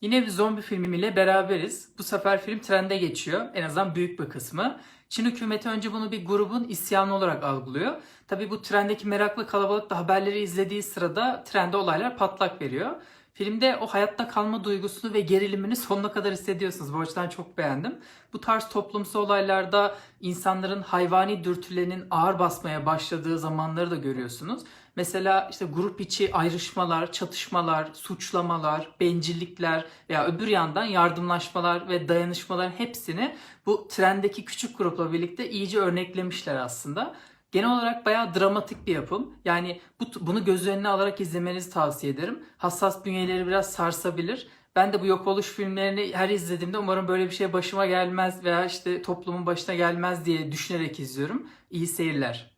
Yine bir zombi filmiyle beraberiz. Bu sefer film trende geçiyor. En azından büyük bir kısmı. Çin hükümeti önce bunu bir grubun isyanı olarak algılıyor. Tabi bu trendeki meraklı kalabalık da haberleri izlediği sırada trende olaylar patlak veriyor. Filmde o hayatta kalma duygusunu ve gerilimini sonuna kadar hissediyorsunuz. Bu açıdan çok beğendim. Bu tarz toplumsal olaylarda insanların hayvani dürtülerinin ağır basmaya başladığı zamanları da görüyorsunuz. Mesela işte grup içi ayrışmalar, çatışmalar, suçlamalar, bencillikler veya öbür yandan yardımlaşmalar ve dayanışmaların hepsini bu trendeki küçük grupla birlikte iyice örneklemişler aslında. Genel olarak bayağı dramatik bir yapım. Yani bu, bunu göz önüne alarak izlemenizi tavsiye ederim. Hassas bünyeleri biraz sarsabilir. Ben de bu yok oluş filmlerini her izlediğimde umarım böyle bir şey başıma gelmez veya işte toplumun başına gelmez diye düşünerek izliyorum. İyi seyirler.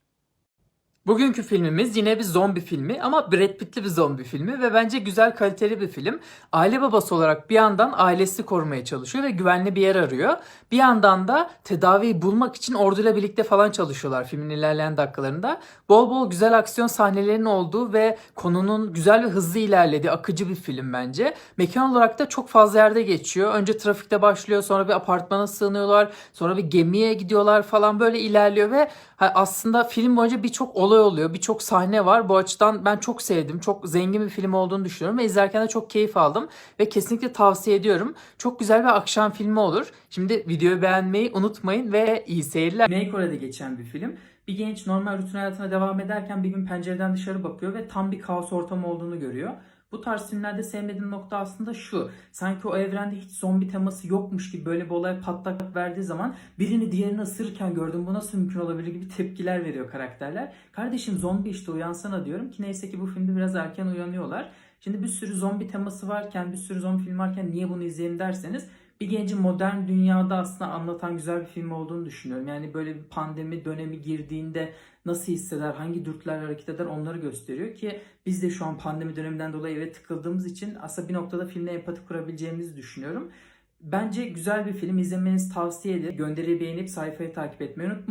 Bugünkü filmimiz yine bir zombi filmi ama Brad Pitt'li bir zombi filmi ve bence güzel kaliteli bir film. Aile babası olarak bir yandan ailesi korumaya çalışıyor ve güvenli bir yer arıyor. Bir yandan da tedaviyi bulmak için orduyla birlikte falan çalışıyorlar filmin ilerleyen dakikalarında. Bol bol güzel aksiyon sahnelerinin olduğu ve konunun güzel ve hızlı ilerlediği akıcı bir film bence. Mekan olarak da çok fazla yerde geçiyor. Önce trafikte başlıyor sonra bir apartmana sığınıyorlar sonra bir gemiye gidiyorlar falan böyle ilerliyor ve aslında film boyunca birçok olay oluyor, birçok sahne var. Bu açıdan ben çok sevdim. Çok zengin bir film olduğunu düşünüyorum ve izlerken de çok keyif aldım ve kesinlikle tavsiye ediyorum. Çok güzel bir akşam filmi olur. Şimdi videoyu beğenmeyi unutmayın ve iyi seyirler. Güney Kore'de geçen bir film. Bir genç normal rutin hayatına devam ederken bir gün pencereden dışarı bakıyor ve tam bir kaos ortamı olduğunu görüyor. Bu tarz filmlerde sevmediğim nokta aslında şu. Sanki o evrende hiç zombi teması yokmuş gibi böyle bir olay patlak verdiği zaman birini diğerini ısırırken gördüm bu nasıl mümkün olabilir gibi tepkiler veriyor karakterler. Kardeşim zombi işte uyansana diyorum ki neyse ki bu filmde biraz erken uyanıyorlar. Şimdi bir sürü zombi teması varken bir sürü zombi film varken niye bunu izleyelim derseniz bir gencin modern dünyada aslında anlatan güzel bir film olduğunu düşünüyorum. Yani böyle bir pandemi dönemi girdiğinde nasıl hisseder, hangi dürtüler hareket eder onları gösteriyor ki biz de şu an pandemi döneminden dolayı eve tıkıldığımız için aslında bir noktada filmle empati kurabileceğimizi düşünüyorum. Bence güzel bir film izlemenizi tavsiye ederim. Gönderiyi beğenip sayfayı takip etmeyi unutmayın.